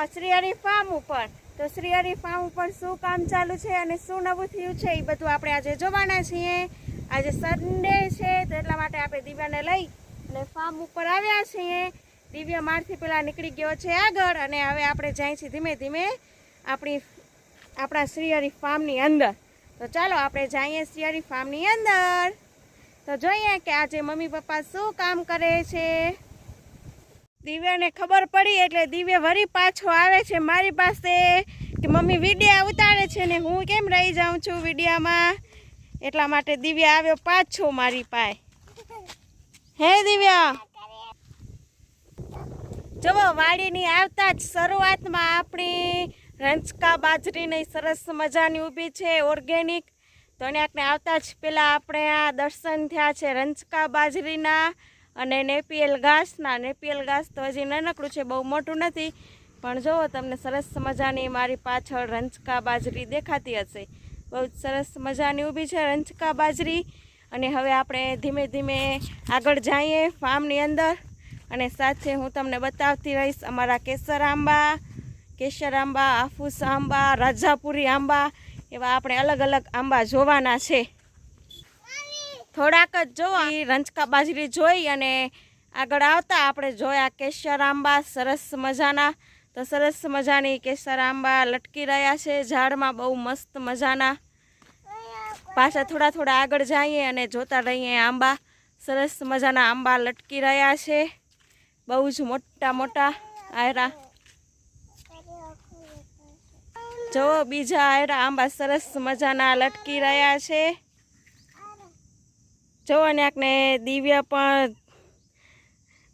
અ, Shri Hari farm ઉપર. તો Shri Hari farm ઉપર શું કામ ચાલુ છે અને શું નવું થયું છે એ બધું આપણે આજે જોવાના છીએ. આજે સન્ડે છે તો એટલા માટે આપણે દિવ્યાને લઈ અને ફાર્મ ઉપર આવ્યા છીએ. દિવ્ય મારથી પેલા નીકળી ગયો છે આગળ અને હવે આપણે જાય છીએ ધીમે ધીમે આપણી આપણા શ્રી હરિ ફાર્મની અંદર. તો ચાલો આપણે જઈએ શ્રી હરિ ફાર્મની અંદર. તો જોઈએ કે આજે મમ્મી પપ્પા શું કામ કરે છે. દિવ્યાને ખબર પડી એટલે દિવ્ય વરી પાછો આવે છે મારી પાસે કે મમ્મી વિડીયા ઉતારે છે ને હું કેમ રહી જાઉં છું વિડીયામાં? એટલા માટે દિવ્યા આવ્યો પાછો મારી પાસે. હે દિવ્યા? જુઓ, વાડીની આવતા જ શરૂઆતમાં આપણી રંચકા બાજરીની સરસ મજાની ઊભી છે ઓર્ગેનિક તો એને આવતા જ પહેલાં આપણે આ દર્શન થયા છે રંચકા બાજરીના. અને નેપીએલ ઘાસના નેપીએલ ઘાસ તો હજી નાનકડું છે, બહુ મોટું નથી. પણ જુઓ તમને સરસ મજાની મારી પાછળ રંચકા બાજરી દેખાતી હશે. બહુ જ સરસ મજાની ઊભી છે રંચકા બાજરી અને હવે આપણે ધીમે ધીમે આગળ જઈએ ફાર્મની અંદર. અને સાથે હું તમને બતાવતી રહીશ અમારા કેસર આંબા કેસર આંબા, આફૂસ આંબા, રાજાપુરી આંબા, એવા આપણે અલગ અલગ આંબા જોવાના છે. થોડાક જ જોવા રંચકા બાજરી જોઈ અને આગળ આવતા આપણે જોયા કેસર આંબા સરસ મજાના. તો સરસ મજાની કેસર આંબા લટકી રહ્યા છે, ઝાડમાં બહુ મસ્ત મજાના. પાછા થોડા થોડા આગળ જઈએ અને જોતા રહીએ આંબા. સરસ મજાના આંબા લટકી રહ્યા છે. બહુ જ મોટા મોટા આયરા. જો બીજા આયરા આંબા સરસ મજાના લટકી રહ્યા છે. જો અને આકને દિવ્ય પણ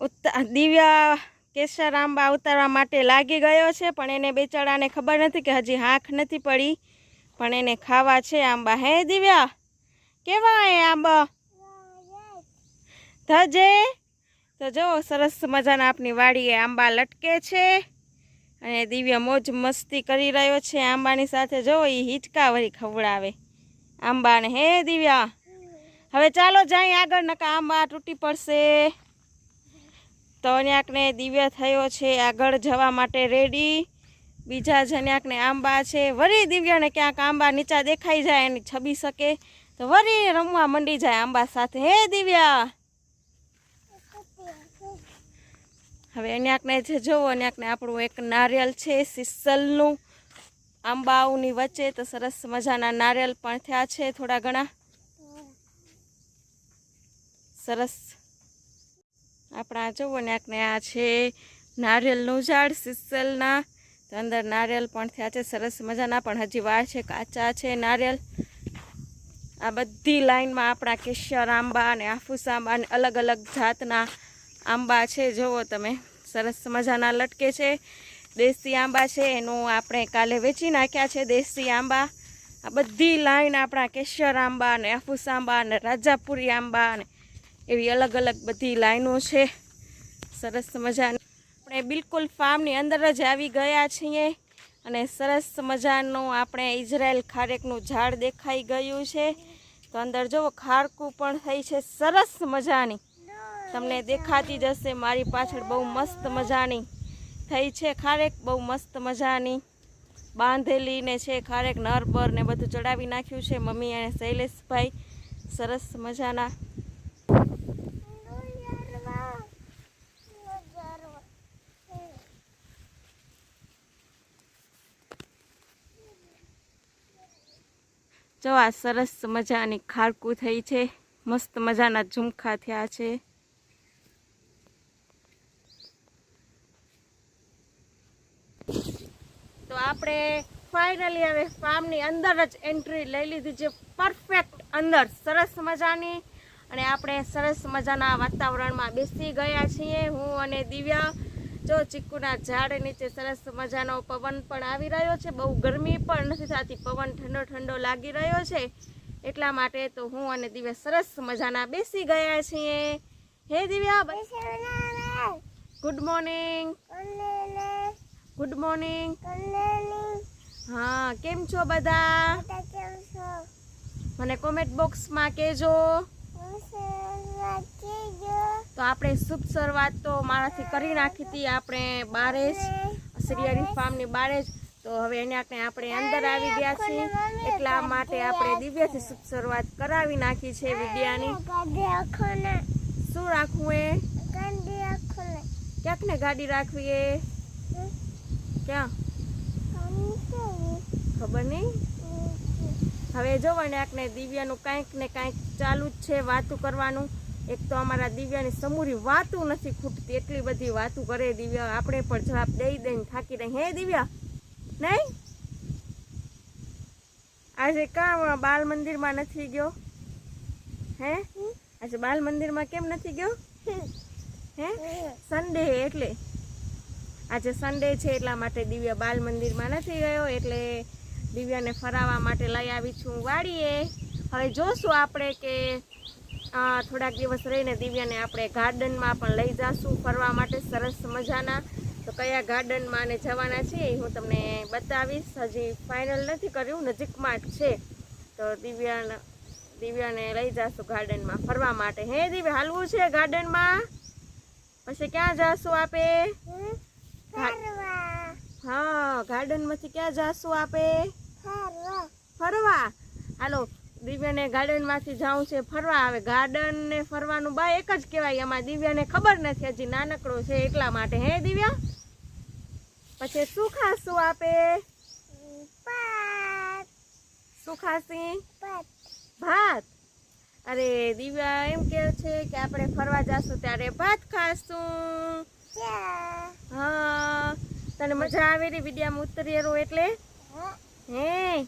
ઉતા દિવ્ય કેસર આંબા ઉતારવા માટે લાગી ગયો છે, પણ એને બેચારાને ખબર નથી કે હજી હાંખ નથી પડી, પણ એને ખાવા છે આંબા. હે દિવ્યા, કેવા એ આંબા? ધજે. તો જો સરસ મજાના આપની વાડીએ આંબા લટકે છે અને દિવ્ય મોજ મસ્તી કરી રહ્યો છે આંબાની સાથે. જો એ હિંચકા વળી ખવડાવે. આંબાને, હે દિવ્યા હવે ચાલો જાય આગળ નકા આંબા તૂટી પડશે. તો ન્યાકને દિવ્ય થયો છે, આગળ જવા માટે રેડી બીજા જન્યાકને આંબા છે. વરી દિવ્યાને ક્યાંક આંબા નીચા દેખાઈ જાય એની છબી શકે. તો વરી રમવા મંડી જાય આંબા સાથે. હે દિવ્યા! હવે અન્યાકને જે જોવો, અન્યાકને આપણું એક નારિયેલ છે, સિસલનું. આંબાઓની વચ્ચે તો સરસ મજાના નારિયેલ પણ થયા છે થોડા ઘણા. સરસ. આપણા જુઓ ને આ છે નારિયેલનું ઝાડ સિસલના. અંદર નારિયેલ પણ થયા છે, સરસ મજાના, પણ હજી વાર છે, કાચા છે નારિયેલ. આ બધી લાઈનમાં આપણા કેશર આંબા અને આફૂસ આંબા અને અલગ અલગ જાતના આંબા છે જુઓ તમે. સરસ મજાના લટકે છે. દેશી આંબા છે, એનું આપણે કાલે વેચી નાખ્યા છે દેશી આંબા. આ બધી લાઈન આપણા કેશર આંબા અને આફૂસ આંબા અને રાજાપુરી આંબા અને એવી અલગ અલગ બધી લાઈનો છે. સરસ મજાની. આપણે બિલકુલ ફાર્મની અંદર જ આવી ગયા છીએ અને સરસ મજાનું આપણે ઇઝરાયલ ખારેકનું ઝાડ દેખાઈ ગયું છે. તો અંદર જુઓ ખારકું પણ થઈ છે. સરસ મજાની. તમને દેખાતી જશે મારી પાછળ બહુ મસ્ત મજાની થઈ છે ખારેક. બહુ મસ્ત મજાની. બાંધેલી ને છે ખારેક નરબર ને બધું ચડાવી નાખ્યું છે. મમ્મી અને શૈલેષભાઈ, સરસ મજાના. જો આ સરસ મજાની ખારકું થઈ છે. મસ્ત મજાના ઝુમખા થયા છે. તો આપણે ફાઇનલી હવે ફાર્મની અંદર જ એન્ટ્રી લઈ લીધી છે. પરફેક્ટ અંદર. સરસ મજાની. અને આપણે સરસ મજાના વાતાવરણમાં બેસી ગયા છીએ. હું અને દિવ્યા જો ચીકુના ઝાડ નીચે સરસ મજાનો પવન પણ આવી રહ્યો છે. બહુ ગરમી પણ નથી થતી, પવન ઠંડો ઠંડો લાગી રહ્યો છે. એટલા માટે તો હું અને દિવ્યા સરસ મજાના બેસી ગયા છીએ. Hey Divya good morning good morning હા, કેમ છો બધા? મને કોમેન્ટ બોક્સમાં કહેજો. તો આપણે શુભ શરૂઆત તો મારાથી કરી નાખી હતી. આપણે બારે જ શ્રીહરી ફાર્મની બારે જ. તો હવે એને આપણે અંદર આવી ગયા છીએ. એટલા માટે આપણે દિવ્યાથી શુભ શરૂઆત કરાવી નાખી છે વિદ્યાની. શું રાખવું એ? ક્યાંક ને ગાડી રાખવી એ? ક્યાં? ખબર નહીં? હવે જોવો ને આપણે દિવ્યાનું કાંઈક ને કાંઈક ચાલુ જ છે વાતું કરવાનું. એક તો અમારા દિવ્યાની સમૂરી વાતું નથી ખૂટતી, એટલી બધી વાતું કરે દિવ્યા, આપણે પણ જવાબ દઈ દઈને થાકી રહી હે દિવ્યા? નહીં? આજે કાં બાલ મંદિરમાં નથી ગયો? હે? આજે બાલ મંદિરમાં કેમ નથી ગયો? હે? સન્ડે એટલે. આજે સન્ડે છે એટલા માટે દિવ્યા બાલ મંદિરમાં નથી ગયો, એટલે દિવ્યાને ફરાવવા માટે લઈ આવી છું. વાડીએ. હવે જોશું આપણે કે થોડાક દિવસ રહીને દિવ્યાને આપણે ગાર્ડનમાં પણ લઈ જઈશું ફરવા માટે સરસ મજાના. તો કયા ગાર્ડનમાં અને જવાના છે એ હું તમને બતાવીશ. હજી ફાઇનલ નથી કર્યું નજીકમાં જ છે. તો દિવ્યા દિવ્યાને લઈ જઈશું ગાર્ડનમાં ફરવા માટે. હે દિવ્યા હાલવું છે ગાર્ડનમાં? પછી ક્યાં જાશું આપે? હા ગાર્ડનમાંથી ક્યાં જાશું આપે? ફરવા? હાલો દિવ્યાને ગાર્ડનમાંથી જાઉં છે ફરવા આવે. ગાર્ડન ને ફરવાનું બા એક જ કહેવાય એમાં. દિવ્યાને ખબર નથી હજી નાનકડો છે એટલા માટે. હે દિવ્યા? પછી શું ખાશું આપે? શું ખાશી? ભાત. અરે દિવ્યા એમ કે છે કે આપણે ફરવા જાશું ત્યારે ભાત ખાશું. હા. તને મજા આવે રે વિડીયામાં ઉતરી રહો એટલે? હે?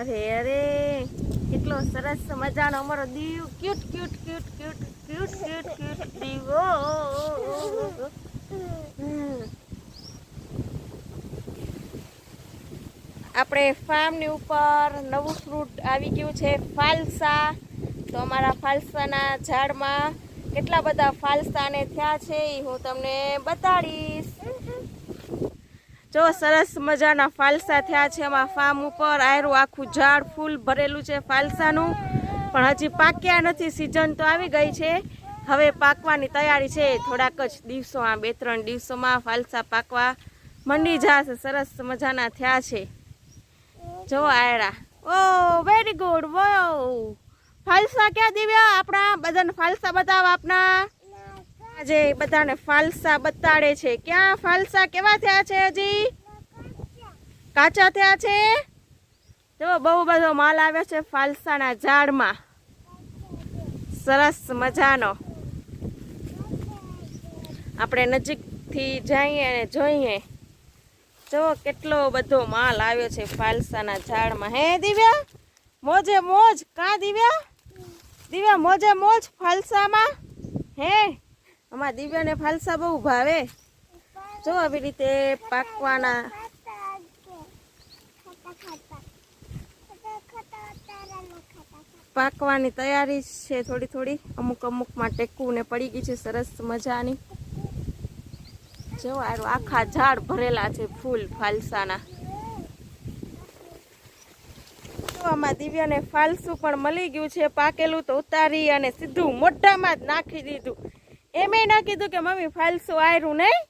અરે અરે, કેટલો સરસ મજાનો અમારો Div. Cute cute cute cute cute cute cute દીવો. આપણે ફાર્મની ઉપર નવું ફ્રૂટ આવી ગયું છે, ફાલસા. તો અમારા ફાલસાના ઝાડમાં કેટલા બધા ફાલસાને થયા છે એ હું તમને બતાડીશ. જો સરસ મજાના ફાલસા થયા છે એમાં ફાર્મ ઉપર, આયરું આખું ઝાડ ફૂલ ભરેલું છે ફાલસાનું. પણ હજી પાક્યા નથી, સિઝન તો આવી ગઈ છે. હવે પાકવાની તૈયારી છે, થોડાક જ દિવસોમાં બે ત્રણ દિવસોમાં ફાલસા પાકવા મંડી જશે, સરસ મજાના થયા છે. જો આયરા. ઓ વેરી ગુડ વો ફાલસા ક્યાં દિવ્યા? આપણા બધાને ફાલસા બતાવ આપના. આજે બધાને ફાલસા બતાડે છે. ક્યાં ફાલસા? કેવા થયા છે હજી? કાચા થયા છે? જો, બહુ બધો માલ આવ્યો છે ફાલસાના ઝાડમાં. સરસ મજાનો. આપણે નજીકથી જઈએ અને જોઈએ. જો, કેટલો બધો માલ આવ્યો છે ફાલસાના ઝાડમાં. હે, દિવ્યા? મોજે મોજ. કા, દિવ્યા? દિવ્યા, મોજે મોજ ફાલસામાં? હે? અમારા દિવ્યાને ફાલસા બહુ ભાવે. જો આવી રીતે પાકવાના. પાકવાની તૈયારી છે થોડી થોડી. અમુક અમુકમાં ટેકવું ને પડી ગઈ છે, સરસ મજાની. જો આખા ઝાડ ભરેલા છે ફૂલ ફાલસાના. આમાં દિવ્યાને ફાલસું પણ મળી ગયું છે, પાકેલું તો ઉતારી અને સીધું મોઢામાં જ નાખી દીધું. એમે ના કીધું કે મમ્મી ફાલસું આયરું નહીં?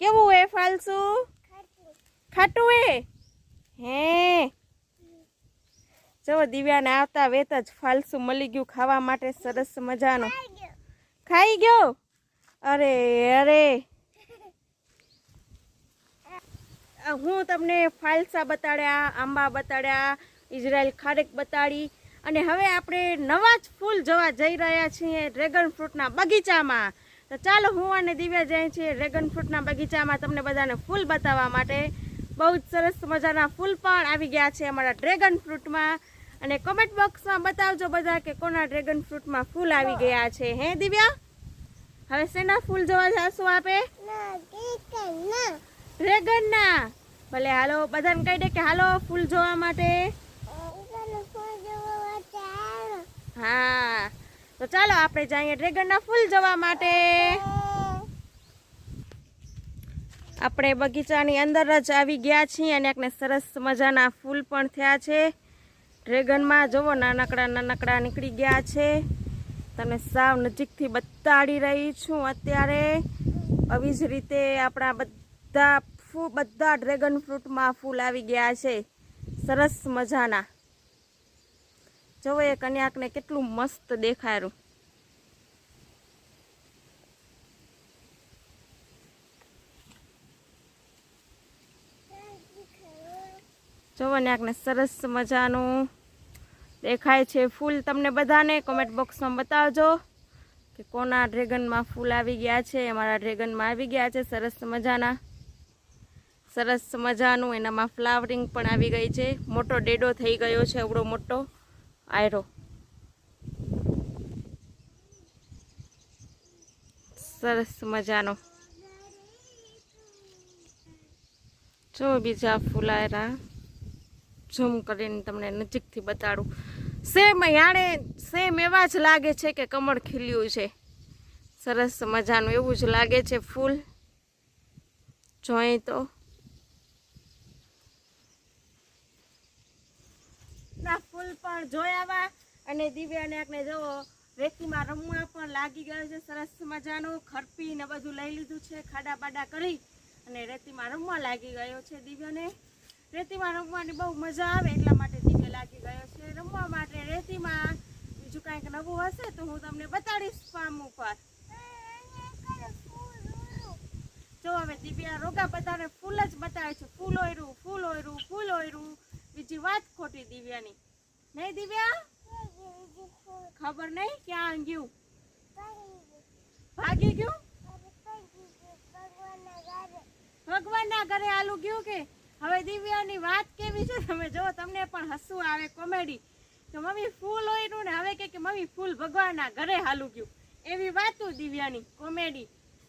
કેવું એ ફાલસું? ખાટું એ? હે? જો દિવ્યાને આવતા વેત જ ફાલસું મળી ગયું ખાવા માટે સરસ મજાનું. ખાઈ ગયો? અરે અરે. હું તમને ફાલસા બતાડ્યા, આંબા બતાડ્યા ઇઝરાયલ ખારેક બતાડી અને હવે આપણે નવા જ ફૂલ જોવા જઈ રહ્યા છીએ ડ્રેગન ફ્રૂટના બગીચામાં. તો ચાલો હું અને દિવ્યા જઈએ છીએ ડ્રેગન ફ્રૂટના બગીચામાં તમને બધાને ફૂલ બતાવવા માટે. બહુ જ સરસ મજાના ફૂલ પણ આવી ગયા છે અમારા ડ્રેગન ફ્રૂટમાં. અને કોમેન્ટ બોક્સમાં બતાવજો બધા કે કોના ડ્રેગન ફ્રૂટમાં ફૂલ આવી ગયા છે. હે દિવ્યા? હવે શેના ફૂલ જોવા જશું આપે? ડ્રેગનના. ભલે હાલો બધાને કહી દે કે હાલો ફૂલ જોવા માટે. હા. તો ચાલો આપણે જઈએ ડ્રેગનના ફૂલ જવા માટે. આપણે બગીચાની અંદર જ આવી ગયા છીએ અને એકને સરસ મજાના ફૂલ પણ થયા છે. ડ્રેગનમાં જુઓ નાનકડા નાનકડા નીકળી ગયા છે. તમને સાવ નજીકથી બતાડી રહી છું અત્યારે. આવી જ રીતે આપણા બધા ફૂ, બધા ડ્રેગન ફ્રૂટમાં ફૂલ આવી ગયા છે. સરસ મજાના. જુઓ એ કન્યાકને કેટલું મસ્ત દેખાયું જોવો ને આકને સરસ મજાનું દેખાય છે ફૂલ. તમને બધાને કોમેન્ટ બોક્સમાં બતાવજો કે કોના ડ્રેગનમાં ફૂલ આવી ગયા છે, અમારા ડ્રેગનમાં આવી ગયા છે, સરસ મજાના. સરસ મજાનું, એનામાં ફ્લાવરિંગ પણ આવી ગઈ છે. મોટો ડેડો થઈ ગયો છે એવડો મોટો. આયરો. સરસ મજાનો. જો બીજા ફૂલ આયરા ઝૂમ કરીને તમને નજીકથી બતાડું. સેમ યાણે, સેમ એવા જ લાગે છે કે કમળ ખીલ્યું છે. સરસ મજાનું એવું જ લાગે છે ફૂલ. જોઈ તો ના ફૂલ પણ જોયાવા અને દિવ્યાને આપણે જવો રેતીમાં રમવા પણ લાગી ગયો છે, સરસ મજાનું. ખરપી ને બધું લઈ લીધું છે ખાડા બાડા કરી. અને રેતીમાં રમવા લાગી ગયો છે દિવ્યાને. રેતીમાં રમવાની બહુ મજા આવે, એટલા માટે દિવ્ય લાગી ગયો છે. રમવા માટે રેતીમાં બીજું કાંઈક નવું હશે તો હું તમને બતાડીશ ફાર્મ ઉપર. જો હવે દિવ્યા રોગા બધાને ફૂલ જ બતાવે છે. ફૂલ ઓયરું ફૂલ ઓયરું ફૂલ ઓયરું. બીજી વાત ખોટી દિવ્યાની. નહીં દિવ્યા? ખબર નહીં? ક્યાં ગયું ભાગી ગયું? ભગવાનના ઘરે આલુ ગયું કે? હવે દિવ્યાની વાત કેવી છે? તમે જો, તમને પણ હસવું આવે, કોમેડી. તો મમ્મી, ફૂલ હોય ને હવે કે મમ્મી, ફૂલ ભગવાનના ઘરે હાલું ગયું. એવી વાતું દિવ્યાની, કોમેડી.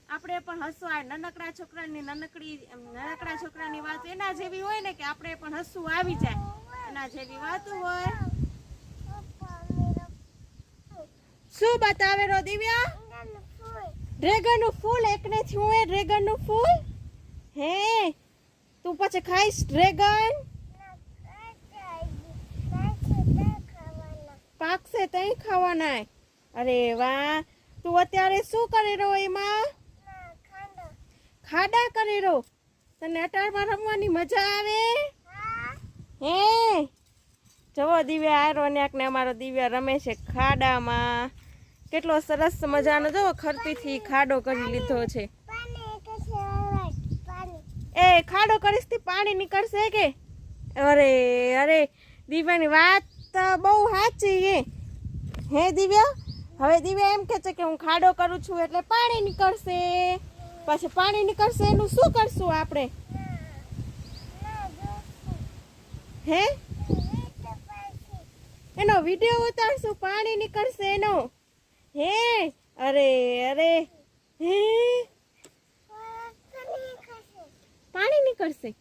આપણે પણ હસવું આવે. નાનકડા છોકરાની નાનકડી, નાનકડા છોકરાની વાત એના જેવી હોય ને કે આપણે પણ હસવું આવી જાય. એના જેવી વાતું હોય. શું બતાવે રો દિવ્યા? ડ્રેગનનું ફૂલ, એકને છું એ ડ્રેગનનું ફૂલ? હે, તું પછી ખાઈશ ડ્રેગન? પાકશે તઈ ખાવાના અરે વાહ, તું અત્યારે શું કરી રહ્યો એમાં? ખાડા કરી રહ્યો. તને અટારમાં રમવાની મજા આવે? હે? જવો દિવ્યા આયરો ને ને અમારો દિવ્યા રમે છે ખાડામાં. કેટલો સરસ મજાનો જો ખરપીથી ખાડો કરી લીધો છે. એ, ખાડો કરીશથી પાણી નીકળશે કે? અરે અરે, દિવ્યાની વાત બહુ સાચી હે હે, દિવ્યા? હવે દિવ્યા એમ કે છે કે હું ખાડો કરું છું એટલે પાણી નીકળશે. પછી પાણી નીકળશે એનું શું કરશું આપણે? હે? એનો વીડિયો ઉતારશું પાણી નીકળશે એનો. હે? અરે અરે. હે? પાણી નીકળશે.